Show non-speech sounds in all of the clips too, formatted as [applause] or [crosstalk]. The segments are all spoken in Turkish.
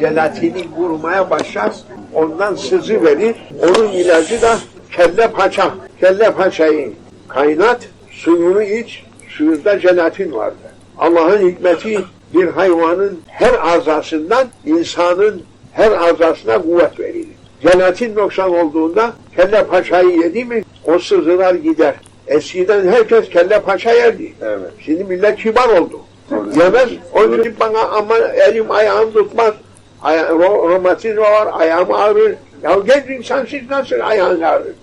jelatini vurmaya başlar. Ondan sızı verir. Onun ilacı da kelle paça. Kelle paçayı kaynat, suyunu iç, suyunda jelatin vardır. Allah'ın hikmeti bir hayvanın her azasından insanın her azasına kuvvet verir. Jelatin noksan olduğunda kelle paçayı yedi mi o sızılar gider. Eskiden herkes kelle paça yerdi. Evet. Şimdi millet kibar oldu. Yemez. Onun için bana ama elim ayağım tutmaz. Aya, ro, romatizma var, ayağım ağrır. Ya genç insan siz nasıl ayağın ağrır?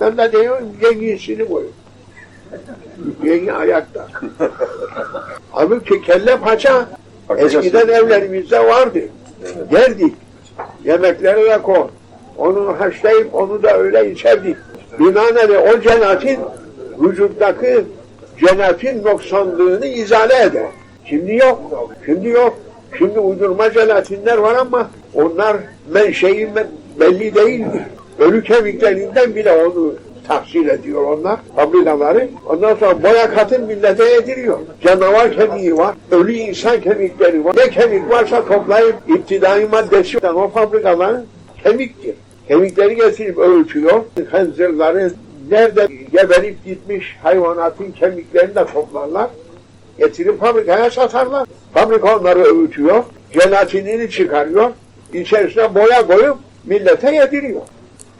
Ben de diyorum yengisini koyun. Yengi ayakta. [laughs] Halbuki kelle paça eskiden evlerimizde vardı. Yerdik. Yemeklere de koy. Onu haşlayıp onu da öyle içerdik. Binaenaleyh o jelatin vücuttaki jelatin noksanlığını izale eder. Şimdi yok. Şimdi yok. Şimdi uydurma jelatinler var ama onlar menşei me- belli değildir. Ölü kemiklerinden bile onu tahsil ediyor onlar fabrikaları. Ondan sonra boya katın millete yediriyor. Canavar kemiği var, ölü insan kemikleri var. Ne kemik varsa toplayıp iptidai maddesi o fabrikaların kemiktir. Kemikleri getirip ölçüyor. Hınzırların nerede geberip gitmiş hayvanatın kemiklerini de toplarlar. Getirip fabrikaya satarlar. Fabrika onları öğütüyor. Jelatinini çıkarıyor. içerisine boya koyup millete yediriyor.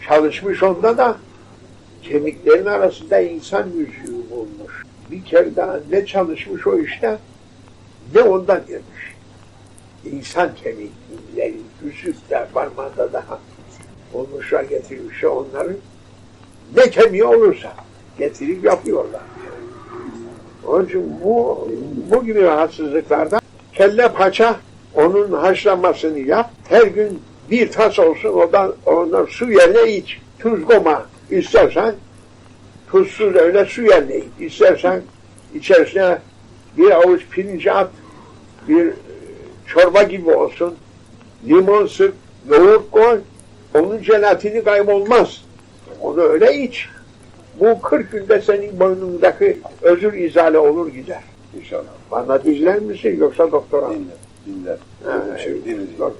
Çalışmış onda da kemiklerin arasında insan yüzüğü bulmuş. Bir kere daha ne çalışmış o işte ne ondan gelmiş. İnsan kemikleri yüzükler parmağında daha olmuşlar getirmişler onları. Ne kemiği olursa getirip yapıyorlar. Onun için bu, bu gibi rahatsızlıklarda kelle paça onun haşlanmasını yap. Her gün bir tas olsun ondan, ondan su yerine iç. Tuz goma istersen tuzsuz öyle su yerine iç. İstersen içerisine bir avuç pirinç at. Bir çorba gibi olsun. Limon sık, yoğurt koy. Onun jelatini kaybolmaz. Onu öyle iç. Bu 40 günde senin boynundaki özür izale olur gider. İnşallah. Bana dinler misin yoksa doktora? Dinler. Dinler. Ha, şey. Dok-